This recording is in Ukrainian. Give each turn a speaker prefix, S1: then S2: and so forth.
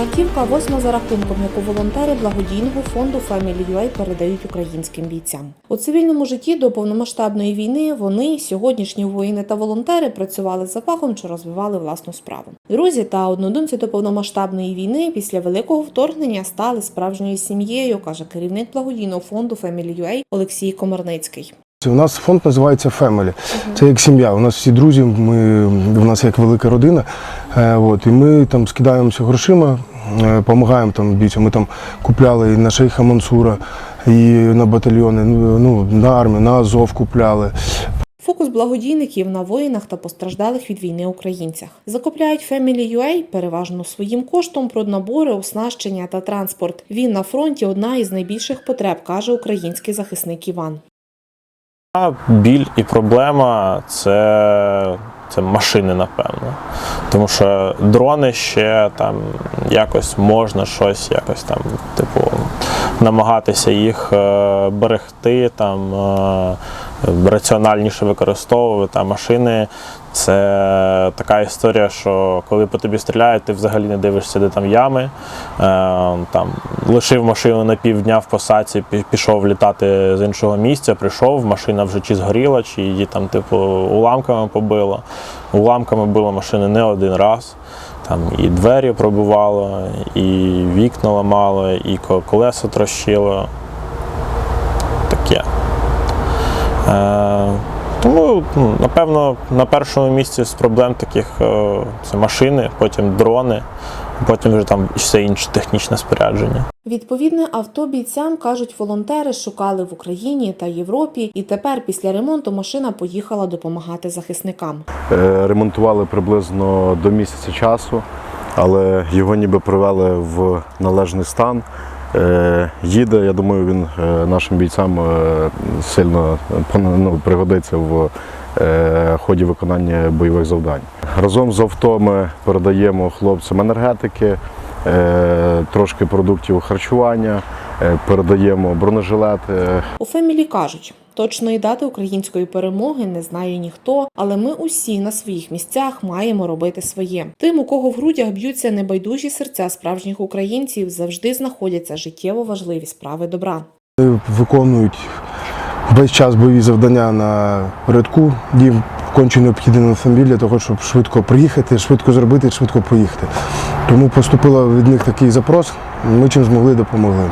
S1: автівка восьма за рахунком, яку волонтери благодійного фонду Family UA передають українським бійцям. У цивільному житті до повномасштабної війни вони, сьогоднішні воїни та волонтери, працювали за фахом чи розвивали власну справу. Друзі та однодумці до повномасштабної війни після великого вторгнення стали справжньою сім'єю, каже керівник благодійного фонду Family UA Олексій Комарницький.
S2: У нас фонд називається Family. Це як сім'я. У нас всі друзі, ми, у нас як велика родина. Е, от, і ми там скидаємося грошима, допомагаємо там бійцям. Ми там купляли і на шейха Мансура, і на батальйони, ну, ну, на армію, на Азов купляли.
S1: Фокус благодійників на воїнах та постраждалих від війни українцях закупляють Family UA переважно своїм коштом про набори, оснащення та транспорт. Він на фронті одна із найбільших потреб, каже український захисник Іван.
S3: Біль і проблема це, це машини, напевно. Тому що дрони ще там якось можна щось, якось там, типу, намагатися їх е, берегти, там, е, раціональніше використовувати. А машини це така історія, що коли по тобі стріляють, ти взагалі не дивишся, де там ями. Е, там, лишив машину на півдня в посадці, пішов літати з іншого місця, прийшов, машина вже чи згоріла, чи її там, типу, уламками побило. Уламками било машини не один раз. Там і двері пробивало, і вікна ламало, і ко- колеса трощило. Таке. Е, тому, ну, напевно, на першому місці з проблем таких е, це машини, потім дрони, потім вже там все інше технічне спорядження.
S1: Відповідне авто бійцям кажуть, волонтери шукали в Україні та Європі, і тепер після ремонту машина поїхала допомагати захисникам.
S4: Е, Ремонтували приблизно до місяця часу, але його ніби привели в належний стан. Е, Їде, я думаю, він е, нашим бійцям е, сильно ну, пригодиться в ході виконання бойових завдань. Разом з авто ми передаємо хлопцям енергетики, трошки продуктів харчування, передаємо бронежилети,
S1: У Фемілі кажуть, точної дати української перемоги не знає ніхто, але ми усі на своїх місцях маємо робити своє. Тим, у кого в грудях б'ються небайдужі серця справжніх українців, завжди знаходяться життєво важливі справи добра.
S2: Виконують весь час бойові завдання на передку. Їм конче необхідний автомобіль для того, щоб швидко приїхати, швидко зробити, швидко поїхати. Тому поступила від них такий запрос, ми чим змогли допомогли.